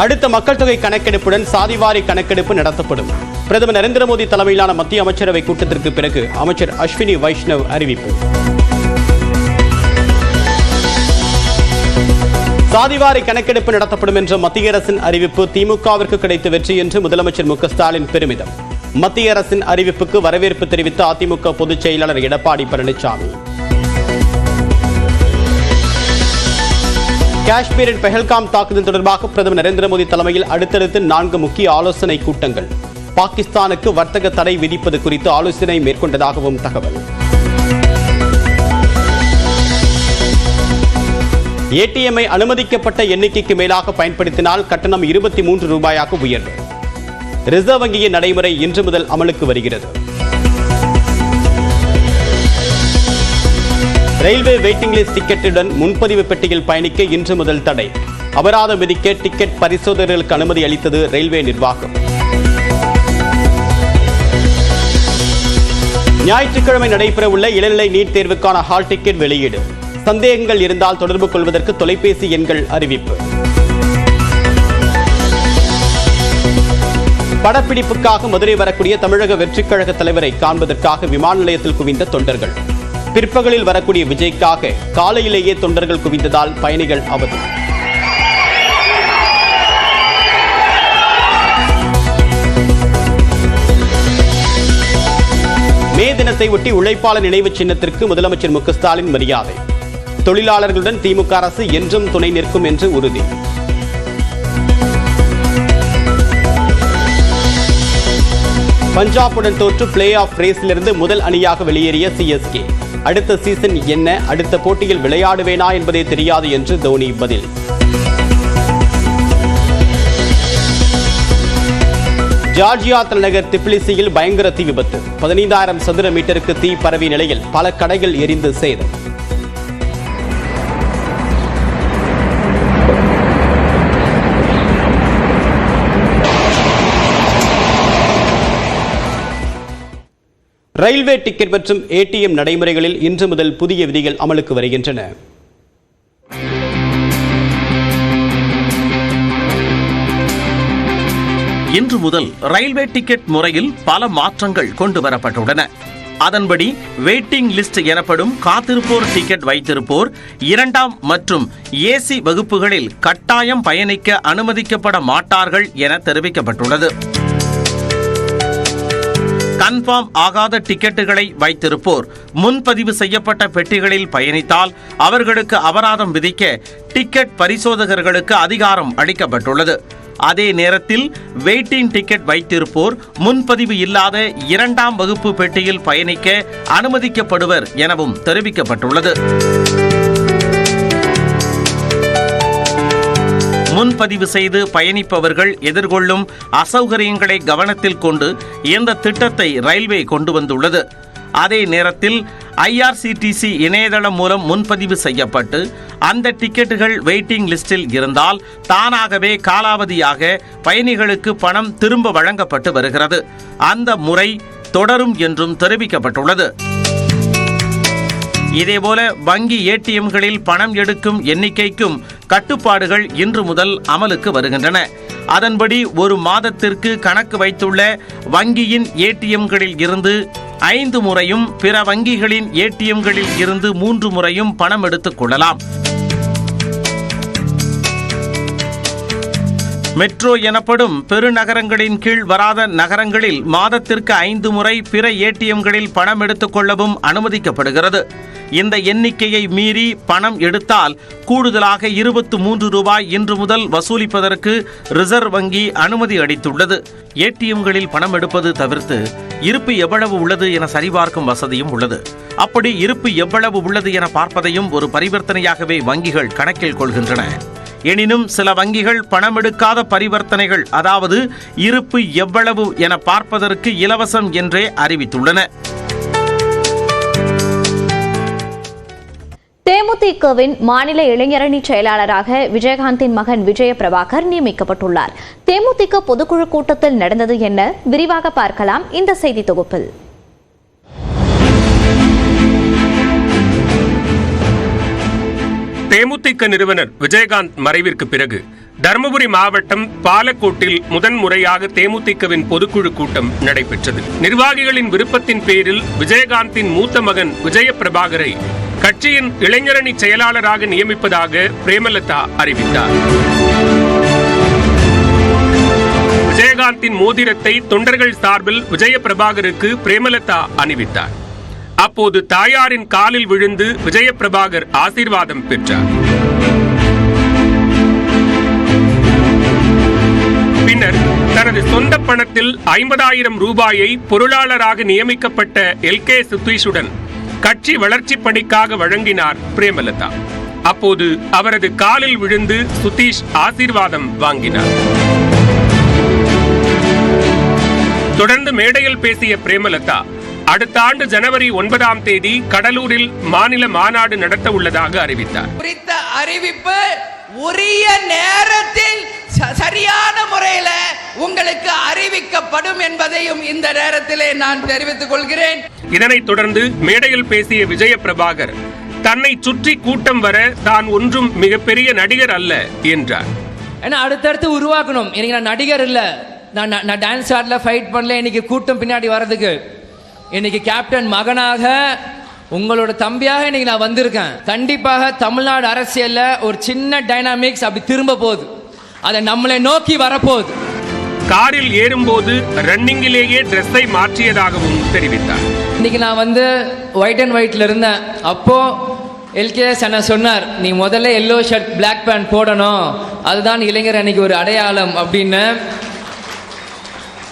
அடுத்த மக்கள் தொகை கணக்கெடுப்புடன் சாதிவாரி கணக்கெடுப்பு நடத்தப்படும். பிரதமர் நரேந்திர மோடி தலைமையிலான மத்திய அமைச்சரவை கூட்டத்திற்கு பிறகு அமைச்சர் அஸ்வினி வைஷ்ணவ் அறிவிப்பு. சாதிவாரி கணக்கெடுப்பு நடத்தப்படும் என்ற மத்திய அரசின் அறிவிப்பு திமுகவிற்கு கிடைத்த வெற்றி என்று முதலமைச்சர் மு ஸ்டாலின் பெருமிதம். மத்திய அரசின் அறிவிப்புக்கு வரவேற்பு தெரிவித்த அதிமுக பொதுச் செயலாளர் எடப்பாடி பழனிசாமி. காஷ்மீரின் பெஹல்காம் தாக்குதல் தொடர்பாக பிரதமர் நரேந்திர மோடி தலைமையில் அடுத்தடுத்து நான்கு முக்கிய ஆலோசனை கூட்டங்கள். பாகிஸ்தானுக்கு வர்த்தக தடை விதிப்பது குறித்து ஆலோசனை மேற்கொண்டதாகவும் தகவல். ஏடிஎம்ஐ அனுமதிக்கப்பட்ட எண்ணிக்கைக்கு மேலாக பயன்படுத்தினால் கட்டணம் இருபத்தி மூன்று ரூபாயாக உயர்வு. ரிசர்வ் வங்கியின் நடைமுறை இன்று முதல் அமலுக்கு வருகிறது. ரயில்வே வெயிட்டிங் லிஸ்ட் டிக்கெட்டுடன் முன்பதிவு பெட்டியில் பயணிக்க இன்று முதல் தடை. அபராதம் விதிக்க டிக்கெட் பரிசோதகர்களுக்கு அனுமதி அளித்தது ரயில்வே நிர்வாகம். ஞாயிற்றுக்கிழமை நடைபெறவுள்ள இளநிலை நீட் தேர்வுக்கான ஹால் டிக்கெட் வெளியீடு. சந்தேகங்கள் இருந்தால் தொடர்பு கொள்வதற்கு தொலைபேசி எண்கள் அறிவிப்பு. படப்பிடிப்புக்காக மதுரை வரக்கூடிய தமிழக வெற்றிக்கழக தலைவரை காண்பதற்காக விமான நிலையத்தில் குவிந்த தொண்டர்கள். பிற்பகலில் வரக்கூடிய விஜய்க்காக காலையிலேயே தொண்டர்கள் குவிந்ததால் பயணிகள் அவதி. மே தினத்தை ஒட்டி உழைப்பாளர் நினைவு சின்னத்திற்கு முதலமைச்சர் மு ஸ்டாலின் மரியாதை. தொழிலாளர்களுடன் திமுக அரசு என்றும் துணை நிற்கும் என்று உறுதி. பஞ்சாபுடன் தோற்று பிளே ஆஃப் ரேஸிலிருந்து முதல் அணியாக வெளியேறிய சிஎஸ்கே அடுத்த சீசன் என்ன? அடுத்த போட்டியில் விளையாடுவேனா என்பதே தெரியாது என்று தோனி பதில். ஜார்ஜியா தலைநகர் திப்லிசியில் பயங்கர தீ விபத்து. பதினைந்தாயிரம் சதுர மீட்டருக்கு தீ பரவிய நிலையில் பல கடைகள் எரிந்து சேதம். ரயில்வே டிக்கெட் மற்றும் ஏடிஎம் நடைமுறைகளில் இன்று முதல் புதிய விதிகள் அமலுக்கு வருகின்றன. இன்று முதல் ரயில்வே டிக்கெட் முறையில் பல மாற்றங்கள் கொண்டு வரப்பட்டுள்ளன. அதன்படி வெயிட்டிங் லிஸ்ட் எனப்படும் காத்திருப்போர் டிக்கெட் வைத்திருப்போர் இரண்டாம் மற்றும் ஏசி வகுப்புகளில் கட்டாயம் பயணிக்க அனுமதிக்கப்பட மாட்டார்கள் என தெரிவிக்கப்பட்டுள்ளது. கன்ஃபார்ம் ஆகாத டிக்கெட்டுகளை வைத்திருப்போர். முன்பதிவு செய்யப்பட்ட பெட்டிகளில் பயணித்தால் அவர்களுக்கு அபராதம் விதிக்க டிக்கெட் பரிசோதகர்களுக்கு அதிகாரம் அளிக்கப்பட்டுள்ளது. அதே நேரத்தில் வெயிட்டிங் டிக்கெட் வைத்திருப்போர் முன்பதிவு இல்லாத இரண்டாம் வகுப்பு பெட்டியில் பயணிக்க அனுமதிக்கப்படுவர் எனவும் தெரிவிக்கப்பட்டுள்ளது. முன்பதிவு செய்து பயணிப்பவர்கள் எதிர்கொள்ளும் அசௌகரியங்களை கவனத்தில் கொண்டு இந்த திட்டத்தை ரயில்வே கொண்டு வந்துள்ளது. அதே நேரத்தில் ஐஆர்சிடிசி இணையதளம் மூலம் முன்பதிவு செய்யப்பட்டு அந்த டிக்கெட்டுகள் வெயிட்டிங் லிஸ்டில் இருந்தால் தானாகவே காலாவதியாக பயணிகளுக்கு பணம் திரும்ப வழங்கப்பட்டு வருகிறது. அந்த முறை தொடரும் என்றும் தெரிவிக்கப்பட்டுள்ளது. இதேபோல வங்கி ஏடிஎம்களில் பணம் எடுக்கும் எண்ணிக்கைக்கும் கட்டுப்பாடுகள் இன்று முதல் அமலுக்கு வருகின்றன. அதன்படி ஒரு மாதத்திற்கு கணக்கு வைத்துள்ள வங்கியின் ஏடிஎம்களில் இருந்து ஐந்து முறையும் பிற வங்கிகளின் ஏடிஎம்களில் இருந்து மூன்று முறையும் பணம் எடுத்துக் கொள்ளலாம். மெட்ரோ எனப்படும் பெருநகரங்களின் கீழ் வராத நகரங்களில் மாதத்திற்கு ஐந்து முறை பிற ஏடிஎம்களில் பணம் எடுத்துக் கொள்ளவும் அனுமதிக்கப்படுகிறது. இந்த எண்ணிக்கையை மீறி பணம் எடுத்தால் கூடுதலாக இருபத்து மூன்று ரூபாய் இன்று முதல் வசூலிப்பதற்கு ரிசர்வ் வங்கி அனுமதி அளித்துள்ளது. ஏடிஎம்களில் பணம் எடுப்பது தவிர்த்து இருப்பு எவ்வளவு உள்ளது என சரிபார்க்கும் வசதியும் உள்ளது. அப்படி இருப்பு எவ்வளவு உள்ளது என பார்ப்பதையும் ஒரு பரிவர்த்தனையாகவே வங்கிகள் கணக்கில் கொள்கின்றன. எனினும் சில வங்கிகள் பணம் எடுக்காத பரிவர்த்தனைகள் அதாவது இருப்பு எவ்வளவு என பார்ப்பதற்கு இலவசம் என்றே அறிவித்துள்ளன. தேமுதிகவின் மாநில இளைஞரணி செயலாளராக விஜயகாந்தின் மகன் விஜய பிரபாகர் நியமிக்கப்பட்டுள்ளார். தேமுதிக பொதுக்குழு கூட்டத்தில் நடந்தது என்ன? விரிவாக பார்க்கலாம் இந்த செய்தி தொகுப்பில். தேமுதிக நிறுவனர் விஜயகாந்த் மறைவிற்கு பிறகு தருமபுரி மாவட்டம் பாலக்கோட்டில் முதன்முறையாக தேமுதிகவின் பொதுக்குழு கூட்டம் நடைபெற்றது. நிர்வாகிகளின் விருப்பத்தின் பேரில் விஜயகாந்தின் மூத்த மகன் விஜய பிரபாகரை கட்சியின் இளைஞரணி செயலாளராக நியமிப்பதாக பிரேமலதா அறிவித்தார். விஜயகாந்தின் மோதிரத்தை தொண்டர்கள் சார்பில் விஜய பிரபாகருக்கு பிரேமலதா அணிவித்தார். அப்போது தாயாரின் காலில் விழுந்து விஜய பிரபாகர் ஆசீர்வாதம் பெற்றார். பின்னர் தனது சொந்த பணத்தில் ஐம்பதாயிரம் ரூபாயை பொருளாளராக நியமிக்கப்பட்ட எல் கே சுத்தீஷுடன் கட்சி வளர்ச்சி பணிக்காக வழங்கினார் பிரேமலதா. அப்போது அவரது காலில் விழுந்து சுதீஷ் ஆசீர்வாதம் வாங்கினார். தொடர்ந்து மேடையில் பேசிய பிரேமலதா அடுத்த ஆண்டு ஜனவரி ஒன்பதாம் தேதி கடலூரில் மாநில மாநாடு நடத்த உள்ளதாக அறிவித்தார். குறித்த அறிவிப்பு உரிய நேரத்தில் சரியான முறையில உங்களுக்கு அறிவிக்கப்படும் என்பதையும் இந்த நேரத்திலே நான் தெரிவித்துக் கொள்கிறேன். இதனைத் தொடர்ந்து மேடையில் பேசிய விஜய பிரபாகர் தன்னை சுற்றி கூட்டம் வர தான் ஒன்றும் மிகப்பெரிய நடிகர் அல்ல என்றார். ஏன்னா அடுத்தடுத்து உருவாக்கணும். இன்னைக்கு நான் நடிகர் இல்லை. நான் நான்- நான் டான்ஸ் ஆடல ஃபைட் பண்ணல. இன்னைக்கு கூட்டம் பின்னாடி வர்றதுக்கு. இன்னைக்கு கேப்டன் மகனாக உங்களோட தம்பியாக இன்னைக்கு நான் வந்திருக்கேன். கண்டிப்பாக தமிழ்நாடு அரசியல்ல ஒரு சின்ன டைனாமிக்ஸ் அப்படி திரும்ப போகுது. அதை நம்மளை நோக்கி வரப்போகுது. காரில் ஏறும்போது ரன்னிங்கிலேயே ட்ரெஸ்ஸை மாற்றியதாகவும் தெரிவித்தார். இன்னைக்கு நான் வந்து ஒயிட் அண்ட் ஒயிட்ல இருந்தேன். அப்போ எல்கேஎஸ் அண்ணா சொன்னார் நீ முதல்ல எல்லோ ஷர்ட் Black பேண்ட் போடணும். அதுதான் இளைஞர் அன்னைக்கு ஒரு அடையாளம் அப்படின்னு.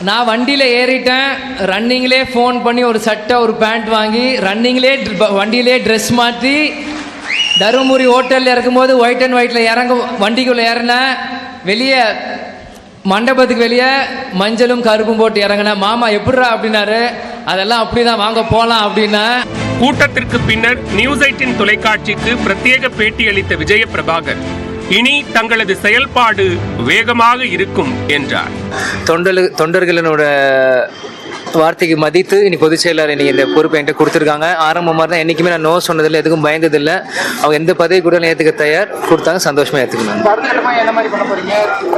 நான் வண்டியில் ஏறிட்டேன். ரன்னிங்லே ஃபோன் பண்ணி ஒரு சட்டை ஒரு பேண்ட் வாங்கி ரன்னிங்லே வண்டியிலே ட்ரெஸ் மாற்றி தருமபுரி ஹோட்டலில் இருக்கும்போது ஒயிட் அண்ட் ஒயிட்டில் இறங்க வண்டிக்குள்ளே ஏறினேன். வெளியே மண்டபத்துக்கு வெளியே மஞ்சளும் கருப்பும் போட்டு இறங்கினேன் மாமா எப்படிரா அப்படின்னாரு. அதெல்லாம் அப்படிதான் வாங்க போகலாம் அப்படின்னா. கூட்டத்திற்கு பின்னர் நியூஸ் எயிட்டின் தொலைக்காட்சிக்கு பிரத்யேக பேட்டி அளித்த விஜய பிரபாகர் இனி தங்களது செயல்பாடு வேகமாக இருக்கும் என்றார். தொண்டலு தொண்டர்களினோட வார்த்தைக்கு மதித்து இனி பொதுச் செயலாளர் இன்னைக்கு இந்த பொறுப்பை என்கிட்ட கொடுத்துருக்காங்க. ஆரம்பமாக தான் என்றைக்குமே நான் நோ சொன்னதில்லை எதுக்கும் பயந்ததில்லை. அவங்க எந்த பதவி கூட ஏற்றுக்க தயார் கொடுத்தாங்க சந்தோஷமாக ஏற்றுக்கணும்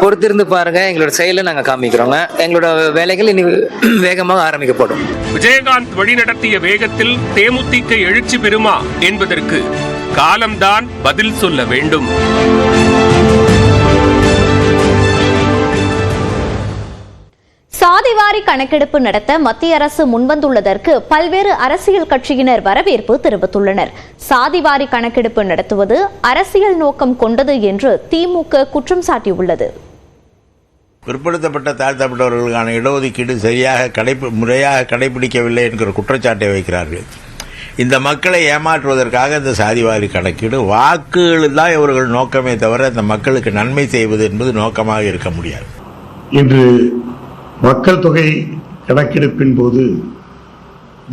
பொறுத்திருந்து பாருங்கள் எங்களோட செயலை நாங்கள் காமிக்கிறோங்க. எங்களோட வேலைகள் இனி வேகமாக ஆரம்பிக்கப்படும். விஜயகாந்த் வழிநடத்திய வேகத்தில் தேமுதிக எழுச்சி பெறுமா என்பதற்கு காலம்தான் பதில் சொல்ல வேண்டும். சாதிவாரி கணக்கெடுப்பு நடத்த மத்திய அரசு முன்வந்துள்ளதற்கு பல்வேறு அரசியல் கட்சியினர் வரவேற்பு தெரிவித்துள்ளனர். சாதிவாரி கணக்கெடுப்பு நடத்துவது அரசியல் நோக்கம் கொண்டது என்று திமுக குற்றம் சாட்டியுள்ளது. பிற்படுத்தப்பட்ட தாழ்த்தப்பட்டவர்களுக்கான இடஒதுக்கீடு சரியாக கடைப்பி முறையாக கடைபிடிக்கவில்லை என்கிற குற்றச்சாட்டை வைக்கிறார்கள். இந்த மக்களை ஏமாற்றுவதற்காக இந்த சாதிவாரி கணக்கீடு வாக்குகள் தான் இவர்கள் நோக்கமே தவிர இந்த மக்களுக்கு நன்மை செய்வது என்பது நோக்கமாக இருக்க முடியாது. இன்று மக்கள் தொகை கணக்கெடுப்பின் போது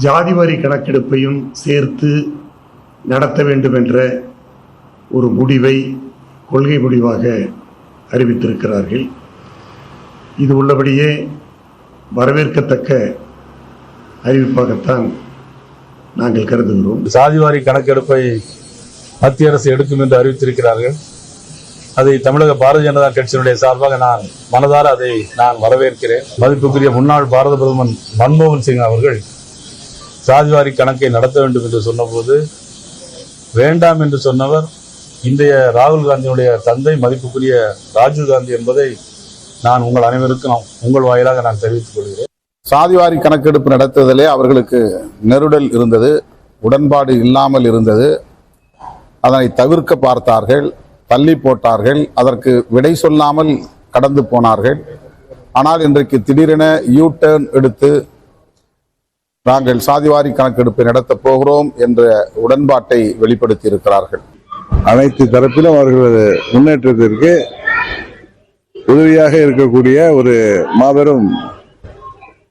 ஜாதிவாரி கணக்கெடுப்பையும் சேர்த்து நடத்த வேண்டும் என்ற ஒரு முடிவை கொள்கை முடிவாக அறிவித்திருக்கிறார்கள். இது உள்ளபடியே வரவேற்கத்தக்க அறிவிப்பாகத்தான் நாங்கள் கருதுகிறோம். ஜாதிவாரி கணக்கெடுப்பை மத்திய அரசு எடுக்கும் என்று அறிவித்திருக்கிறார்கள். அதை தமிழக பாரதிய ஜனதா கட்சியினுடைய சார்பாக நான் மனதார அதை நான் வரவேற்கிறேன். மதிப்புக்குரிய முன்னாள் பாரத பிரதமர் மன்மோகன் சிங் அவர்கள் சாதிவாரி கணக்கை நடத்த வேண்டும் என்று சொன்னபோது வேண்டாம் என்று சொன்னவர் இன்றைய ராகுல் காந்தியினுடைய தந்தை மதிப்புக்குரிய ராஜீவ் காந்தி என்பதை நான் உங்கள் அனைவருக்கும் உங்கள் வாயிலாக நான் தெரிவித்துக் கொள்கிறேன். சாதிவாரி கணக்கெடுப்பு நடத்துவதிலே அவர்களுக்கு நெருடல் இருந்தது உடன்பாடு இல்லாமல் இருந்தது. அதனை தவிர்க்க பார்த்தார்கள். தள்ளி போட்டார்கள். அதற்கு விடை சொல்லாமல் கடந்து போனார்கள். ஆனால் இன்றைக்கு திடீரென யூ டேர்ன் எடுத்து நாங்கள் சாதிவாரி கணக்கெடுப்பை நடத்தப் போகிறோம் என்ற உடன்பாட்டை வெளிப்படுத்தி இருக்கிறார்கள் அனைத்து தரப்பிலும் அவர்களது முன்னேற்றத்திற்கு உதவியாக இருக்கக்கூடிய ஒரு மாபெரும்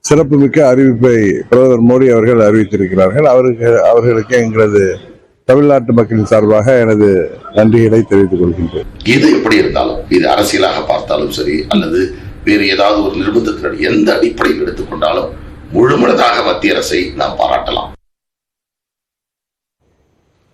சிறப்புமிக்க அறிவிப்பை பிரதமர் மோடி அவர்கள் அறிவித்திருக்கிறார்கள். அவருக்கு அவர்களுக்கு எங்களது தமிழ்நாட்டு மக்களின் சார்பாக எனது நன்றிகளை தெரிவித்துக் கொள்கின்றேன். எது எப்படி இருந்தாலும் இது அரசியலாக பார்த்தாலும் சரி அல்லது வேறு ஏதாவது ஒரு நிர்பந்தத்தினுடைய எந்த அடிப்படையில் எடுத்துக்கொண்டாலும் முழுமனதாக மத்திய அரசை நாம் பாராட்டலாம்.